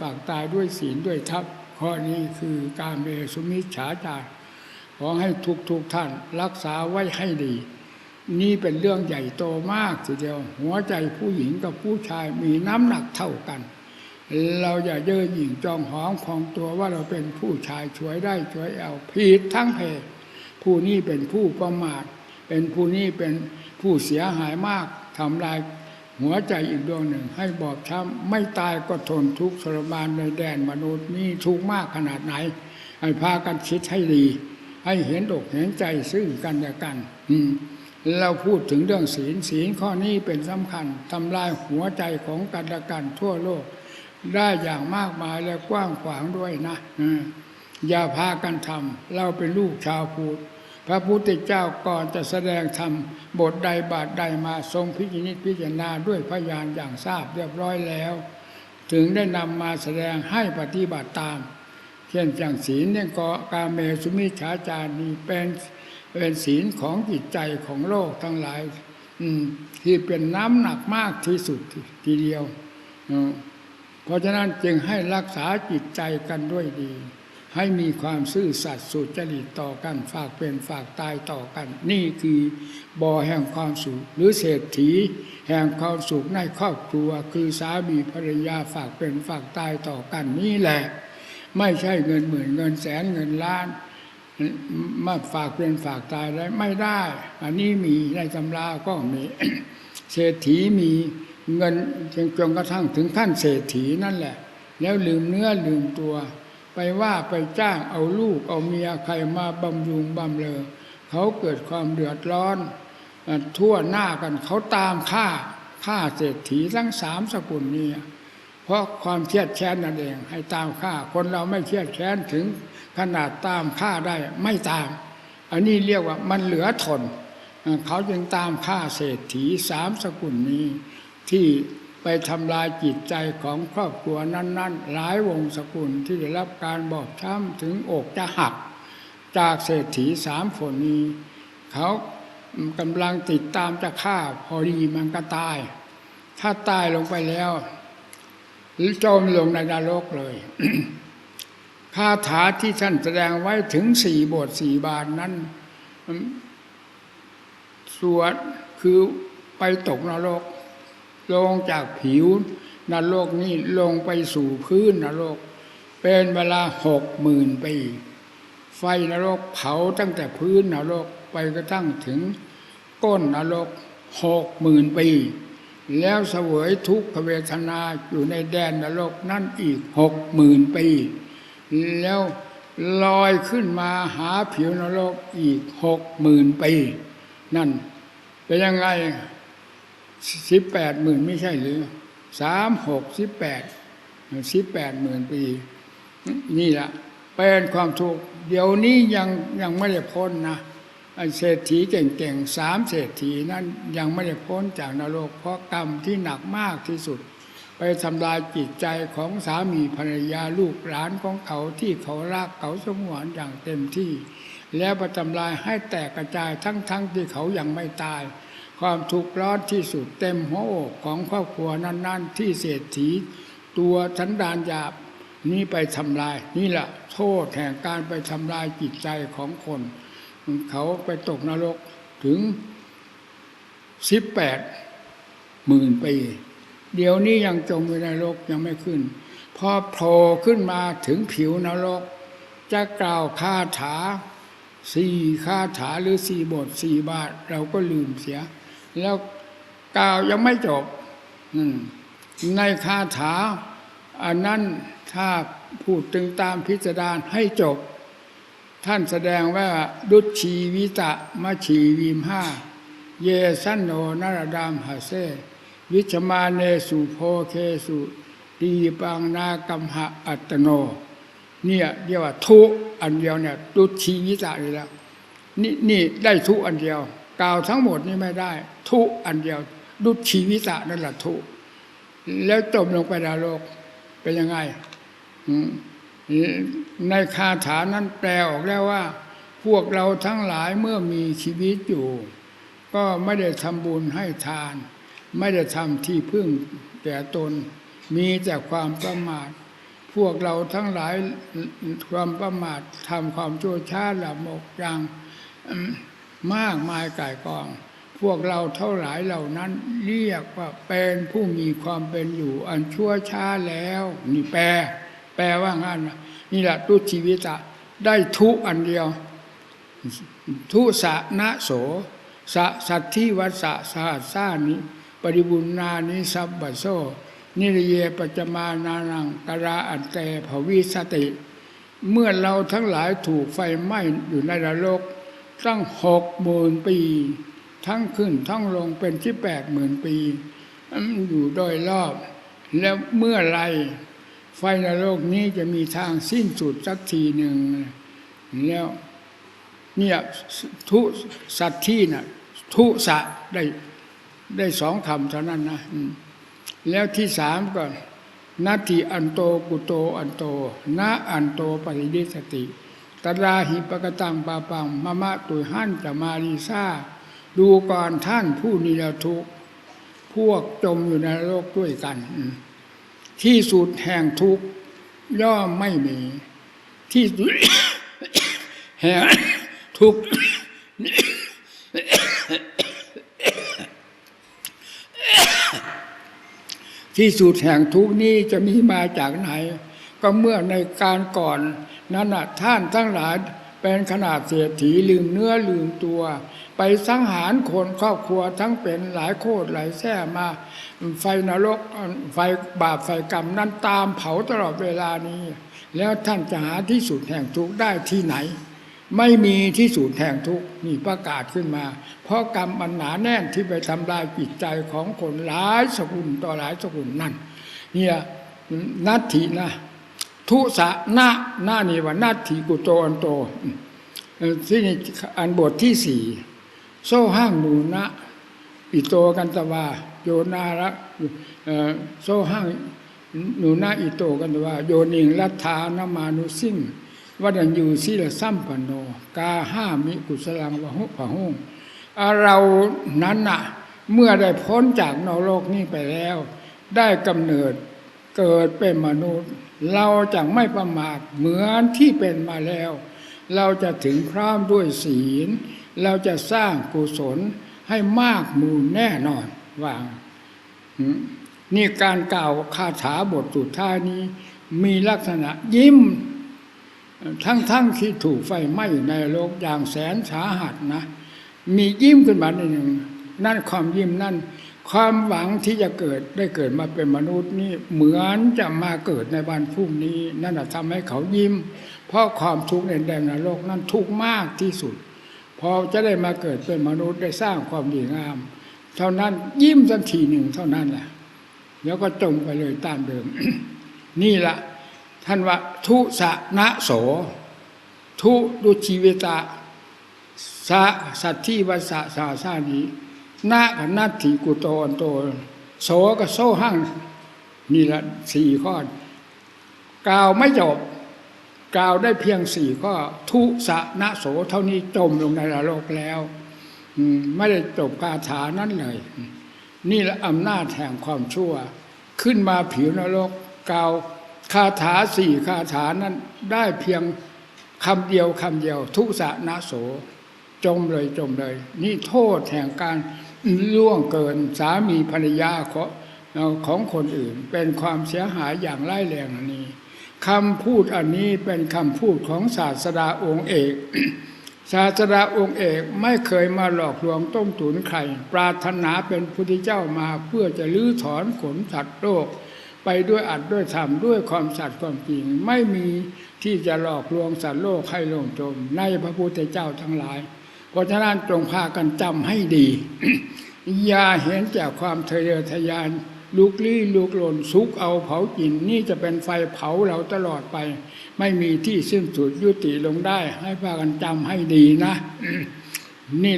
ฝากตายด้วยศีลด้วยทัพข้อนี้คือการเมสุมิจฉาจารขอให้ทุกทุกท่านรักษาไว้ให้ดี นี่เป็นเรื่องใหญ่โตมากทีเดียว หัวใจผู้หญิงกับผู้ชายมีน้ำหนักเท่ากัน เราอย่าเย่อหยิ่งจองหองของตัวว่าเราเป็นผู้ชายช่วยได้ช่วยเอาผิดทั้งเพศผู้นี้เป็นผู้ประมาทเป็นผู้นี้เป็นผู้เสียหายมากทำลาย หัวใจอีกดวงหนึ่ง ให้บอบช้ำไม่ตายก็ทนทุกข์ทรมานในแดนมนุษย์นี่ทุกข์มากขนาดไหน ให้พากันคิดให้ดี ให้เห็นอกเห็นใจซึ่งกันและกัน อืมเราพูดถึงเรื่องศีลศีลข้อนี้เป็นสำคัญทำลายหัวใจของกันและกันทั่วโลก ได้อย่างมากมายและกว้างขวางด้วยนะอืมอย่าพากันทำเราเป็นลูกชาวพุทธ พระพุทธเจ้าก่อนจะแสดงธรรมบทใดบาทใดมาทรงพิจิตรพิจารณาด้วยพยานอย่างทราบเรียบร้อยแล้ว ถึงได้นำมาแสดงให้ปฏิบัติตาม เช่นอย่างศีลเนี่ยก็กาเมสุมิฉาจารนี่เป็นเป็นศีลของจิตใจของโลกทั้งหลาย ที่เป็นน้ำหนักมากที่สุดทีเดียว เพราะฉะนั้นจึงให้รักษาจิตใจกันด้วยดี ให้มีความซื่อสัตย์สุจริตต่อกัน ฝากเป็นฝากตายต่อกัน นี่คือบ่อแห่งความสุข หรือเศรษฐี แห่งความสุขในครอบครัว คือสามีภรรยาฝากเป็นฝากตายต่อกันนี่แหละ ไม่ใช่เงินหมื่นเงินแสนเงินล้านมาฝากเป็นฝากตายได้ไม่ได้ อันนี้มีในตำราก็มีเศรษฐีมีเงินจนจนกระทั่งถึงขั้นเศรษฐีนั่นแหละ แล้วลืมเนื้อลืมตัว ไปว่าไปจ้างเอาลูกเอาเมียใครมาบำรุงบำเลอเขาเกิดความเดือดร้อน ทั่วหน้ากันเขาตามฆ่าฆ่าเศรษฐีทั้งสามสกุลนี้เพราะความเครียดแค้นนั่นเองให้ตามฆ่า คนเราไม่เครียดแค้นถึงขนาดตามฆ่าได้ไม่ตาม อันนี้เรียกว่ามันเหลือทนเอ่อเขาจึงตามฆ่าเศรษฐีสามสกุลนี้ที่ ไปทำลายจิตใจของครอบครัวนั้น ๆ หลายวงสกุลที่ได้รับการบอบช้ำถึงอกจะหัก จากเศรษฐีสามคนนี้ เขากำลังติดตามจะฆ่าพอดีมันก็ตาย ถ้าตายลงไปแล้วหรือจมลงในนรกเลยคาถาที่ท่านแสดงไว้ถึงสี่บทสี่บาทนั้นสวดคือไปตกนรก ลงจากผิวนรกนี่ลงไปสู่พื้นนรก เป็นเวลาหกหมื่นปี ไฟนรกเผาตั้งแต่พื้นนรกไปกระทั่งถึงก้นนรกหกหมื่นปี แล้วเสวยทุกขเวทนาอยู่ในแดนนรกนั่นอีกหกหมื่นปี แล้วลอยขึ้นมาหาผิวนรกอีกหกหมื่นปี นั่นเป็นยังไง สิบแปดหมื่นไม่ใช่หรือสามหกสิบแปดสิบแปดหมื่นปี นี่แหละเป็นความทุกข์เดี๋ยวนี้ยังยังไม่ได้พ้นนะเศรษฐีเก่งๆสามเศรษฐีนั้นยังไม่ได้พ้นจากนรก เพราะกรรมที่หนักมากที่สุด ไปทำลายจิตใจของสามีภรรยาลูกหลานของเขาที่เขารักเขาสมหวนอย่างเต็มที่ แล้วไปทำลายให้แตกกระจายทั้งๆที่เขายังไม่ตาย ความทุกข์ร้อนที่สุดเต็มหัวอกของครอบครัวนั้น ๆ ที่เศรษฐี ตัวชันดานหยาบนี่ไปทำลาย นี่แหละโทษแห่งการไปทำลายจิตใจของคน เขาไปตกนรกถึงสิบแปดหมื่นปี เดี๋ยวนี้ยังจมอยู่ในนรกยังไม่ขึ้น พอโผล่ขึ้นมาถึงผิวนรก จะกล่าวคาถาสี่คาถาหรือสี่บทสี่บาท เราก็ลืมเสีย แล้วกล่าวยังไม่จบในคาถาอันนั้นถ้าพูดถึงตามพิจารณาให้จบ ท่านแสดงว่าดุชีวิตะมาชีวิมห้า เยสันโนนรดามหาเซวิชมาเนสุโพเคสุตีปังนากัมหะอัตโน เนี่ยเรียกว่าทุกอันเดียวเนี่ยดุชีวิตะเลยละนี่นี่ได้ทุกอันเดียว กล่าวทั้งหมดนี่ไม่ได้ ทุกอันเดียวดุชีวิตะนั่นแหละทุกแล้วจมลงไปในโลกเป็นยังไงในคาถานั้นแปลออกแล้วว่า พวกเราทั้งหลายเมื่อมีชีวิตอยู่ ก็ไม่ได้ทำบุญให้ทาน ไม่ได้ทำที่พึ่งแก่ตน มีแต่ความประมาท พวกเราทั้งหลายความประมาททำความชั่วช้าหละโมกย่าง มากมายก่ายกอง พวกเราเท่าหลายเหล่านั้นเรียกว่าเป็นผู้มีความเป็นอยู่ อันชั่วช้าแล้วนี่แปล แปลว่างั้นนี่แหละตุชีวิตะได้ทุอันเดียว ทุสะนะโสสะสัตทิวัสะสหัสานิปริบุญนานิสัพบัโซ นิรเยปจมานานังกราอันเตภวิสติ เมื่อเราทั้งหลายถูกไฟไหม้อยู่ในนรก ตั้งหกหมื่นปี ทั้งขึ้นทั้งลงเป็นที่แปดหมื่นปี อยู่โดยรอบ แล้วเมื่อไรไฟนรกนี้จะมีทางสิ้นสุดสักทีหนึ่งแล้วเนี่ยทุสัตที่น่ะทุสะได้ได้สองคำเท่านั้นนะแล้วที่สามก็นาทีอันโตกุโตอันโตนาอันโตปริดิสติ ตราหิปกตังปาปังมะมะตุยหั่นจะมาลีซาดูก่อนท่านผู้นิรทุกข์พวกจมอยู่ในโลกด้วยกัน ที่สุดแห่งทุกข์ย่อมไม่มี ที่สุดแห่งทุกข์ที่สุดแห่งทุกนี้จะมีมาจากไหน ก็เมื่อในการก่อนนั้นท่านทั้งหลายเป็นขนาดเศรษฐีลืมเนื้อลืมตัว ไปสังหารคนครอบครัวทั้งเป็นหลายโคตรหลายแท่มา ไฟนรกไฟบาปไฟกรรมนั้นตามเผาตลอดเวลานี้ แล้วท่านจะหาที่สุดแห่งทุกข์ได้ที่ไหน ไม่มีที่สุดแห่งทุกข์นี่ประกาศขึ้นมา เพราะกรรมอันหนาแน่นที่ไปทำลายจิตใจของคนหลายสกุลต่อหลายสกุลนั่นเนี่ยนัตถินะ ทุสะนะนะนี่ว่านัตถิกุโตอันโตที่นี่อันบทที่สี่โซห้างหนูนะอิโตกันตวาโยนาระโซห้างหนูนาอิโตกันตวาโยนิงรัฐานามานุสิ่งวัดันยูสิละซัมปนโน กาห้ามิกุสลังวะหุผะหุงอ่าเรานั้นน่ะ เมื่อได้พ้นจากนรกนี้ไปแล้ว ได้กำเนิด เกิดเป็นมนุษย์ เราจะไม่ประมาทเหมือนที่เป็นมาแล้ว เราจะถึงพร้อมด้วยศีล เราจะสร้างกุศลให้มากมูลแน่นอนว่าอืมนี่การกล่าวคาถาบทสุดท้ายนี้ มีลักษณะยิ้ม ทั้งทั้งที่ถูกไฟไหม้อยู่ในโลกอย่างแสนสาหัสนะ มียิ้มขึ้นมาหนึ่งนั่นความยิ้มนั่น ความหวังที่จะเกิดได้เกิดมาเป็นมนุษย์นี่เหมือนจะมาเกิดในวันพรุ่งนี้ นั่นนะทำให้เขายิ้ม เพราะความทุกข์ในแดนนรกนั้นทุกข์มากที่สุด พอจะได้มาเกิดเป็นมนุษย์ได้สร้างความดีงาม เท่านั้นยิ้มสักทีหนึ่งเท่านั้นแหละแล้วก็จมไปเลยตามเดิม นี่ละท่านว่าทุสะนะโส ทุดุชีเวตะสะสัตทิวัสสะสาสานี นากับนาถีกุโตอันโตโสกับโซหั่งนี่ละสี่ข้อกล่าวไม่จบกล่าวได้เพียงสี่ข้อทุสะนะโสเท่านี้จมลงในนรกแล้วไม่ได้จบคาถานั้นเลย นี่ละอำนาจแห่งความชั่ว ขึ้นมาผิวนรกกล่าวคาถาสี่คาถานั้นได้เพียงคำเดียวคำเดียว ทุสะนะโสจมเลยจมเลย นี่โทษแห่งการ ล่วงเกินสามีภรรยาของของคนอื่น เป็นความเสียหายอย่างร้ายแรงอันนี้คำพูดอันนี้เป็นคำพูดของศาสดาองค์เอก ศาสดาองค์เอกไม่เคยมาหลอกลวงต้มตุนใคร ปรารถนาเป็นพุทธเจ้ามาเพื่อจะลื้อถอนขนสัตว์โลก ไปด้วยอัดด้วยธรรมด้วยความสัตย์ความจริงไม่มีที่จะหลอกลวงสัตว์โลกให้ลงจมในพระพุทธเจ้าทั้งหลาย เพราะฉะนั้นจงพากันจำให้ดี อย่าเห็นจากความทะเยอทะยานลุกลี้ลุกหล่นซุกเอาเผากินนี่จะเป็นไฟเผาเราตลอดไป ไม่มีที่สิ้นสุดยุติลงได้ ให้พากันจำให้ดีนะนี่